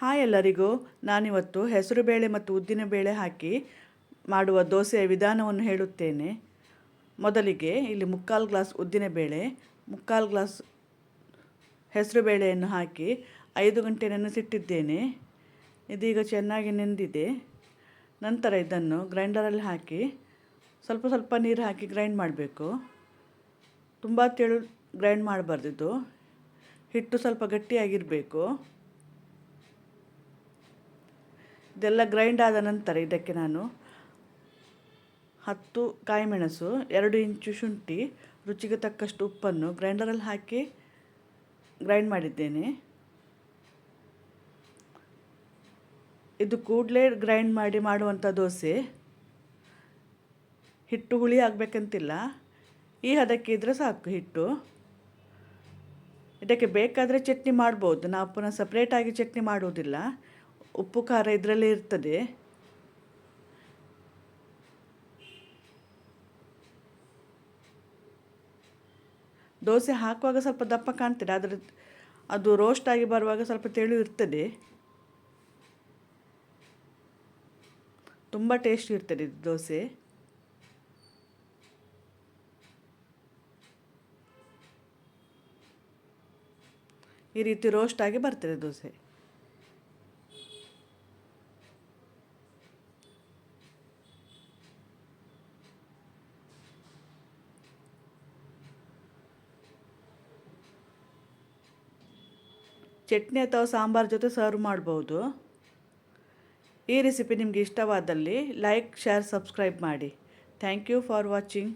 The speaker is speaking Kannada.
ಹಾಯ್ ಎಲ್ಲರಿಗೂ. ನಾನಿವತ್ತು ಹೆಸರುಬೇಳೆ ಮತ್ತು ಉದ್ದಿನಬೇಳೆ ಹಾಕಿ ಮಾಡುವ ದೋಸೆಯ ವಿಧಾನವನ್ನು ಹೇಳುತ್ತೇನೆ. ಮೊದಲಿಗೆ ಇಲ್ಲಿ ಮುಕ್ಕಾಲು ಗ್ಲಾಸ್ ಉದ್ದಿನಬೇಳೆ ಮುಕ್ಕಾಲು ಗ್ಲಾಸ್ ಹೆಸರುಬೇಳೆಯನ್ನು ಹಾಕಿ ಐದು ಗಂಟೆ ನೆನೆಸಿಟ್ಟಿದ್ದೇನೆ. ಇದೀಗ ಚೆನ್ನಾಗಿ ನೆಂದಿದೆ. ನಂತರ ಇದನ್ನು ಗ್ರೈಂಡರಲ್ಲಿ ಹಾಕಿ ಸ್ವಲ್ಪ ಸ್ವಲ್ಪ ನೀರು ಹಾಕಿ ಗ್ರೈಂಡ್ ಮಾಡಬೇಕು. ತುಂಬ ತೆಳು ಗ್ರೈಂಡ್ ಮಾಡಬಾರ್ದಿದ್ದು ಹಿಟ್ಟು ಸ್ವಲ್ಪ ಗಟ್ಟಿಯಾಗಿರಬೇಕು. ಇದೆಲ್ಲ ಗ್ರೈಂಡ್ ಆದ ನಂತರ ಇದಕ್ಕೆ ನಾನು ಹತ್ತು ಕಾಯಿಮೆಣಸು, ಎರಡು ಇಂಚು ಶುಂಠಿ, ರುಚಿಗೆ ತಕ್ಕಷ್ಟು ಉಪ್ಪನ್ನು ಗ್ರೈಂಡರಲ್ಲಿ ಹಾಕಿ ಗ್ರೈಂಡ್ ಮಾಡಿದ್ದೇನೆ. ಇದು ಕೂಡಲೇ ಗ್ರೈಂಡ್ ಮಾಡಿ ಮಾಡುವಂಥ ದೋಸೆ. ಹಿಟ್ಟು ಹುಳಿ ಆಗಬೇಕಂತಿಲ್ಲ. ಈ ಹದಕ್ಕೆ ಇದ್ದರೆ ಸಾಕು ಹಿಟ್ಟು. ಇದಕ್ಕೆ ಬೇಕಾದರೆ ಚಟ್ನಿ ಮಾಡ್ಬೋದು. ನಾವು ಪುನಃ ಸಪ್ರೇಟಾಗಿ ಚಟ್ನಿ ಮಾಡುವುದಿಲ್ಲ. ಉಪ್ಪು ಖಾರ ಇದರಲ್ಲೇ ಇರ್ತದೆ. ದೋಸೆ ಹಾಕುವಾಗ ಸ್ವಲ್ಪ ದಪ್ಪ ಕಾಣ್ತದೆ, ಆದರೆ ಅದು ರೋಸ್ಟ್ ಆಗಿ ಬರುವಾಗ ಸ್ವಲ್ಪ ತೆಳು ಇರ್ತದೆ. ತುಂಬ ಟೇಸ್ಟ್ ಇರ್ತದೆ ಇದು ದೋಸೆ. ಈ ರೀತಿ ರೋಸ್ಟ್ ಆಗಿ ಬರ್ತದೆ ದೋಸೆ. ಚಟ್ನಿ ಅಥವಾ ಸಾಂಬಾರು ಜೊತೆ ಸರ್ವ್ ಮಾಡ್ಬೋದು. ಈ ರೆಸಿಪಿ ನಿಮಗೆ ಇಷ್ಟವಾದಲ್ಲಿ ಲೈಕ್ ಶೇರ್ ಸಬ್ಸ್ಕ್ರೈಬ್ ಮಾಡಿ. Thank you for watching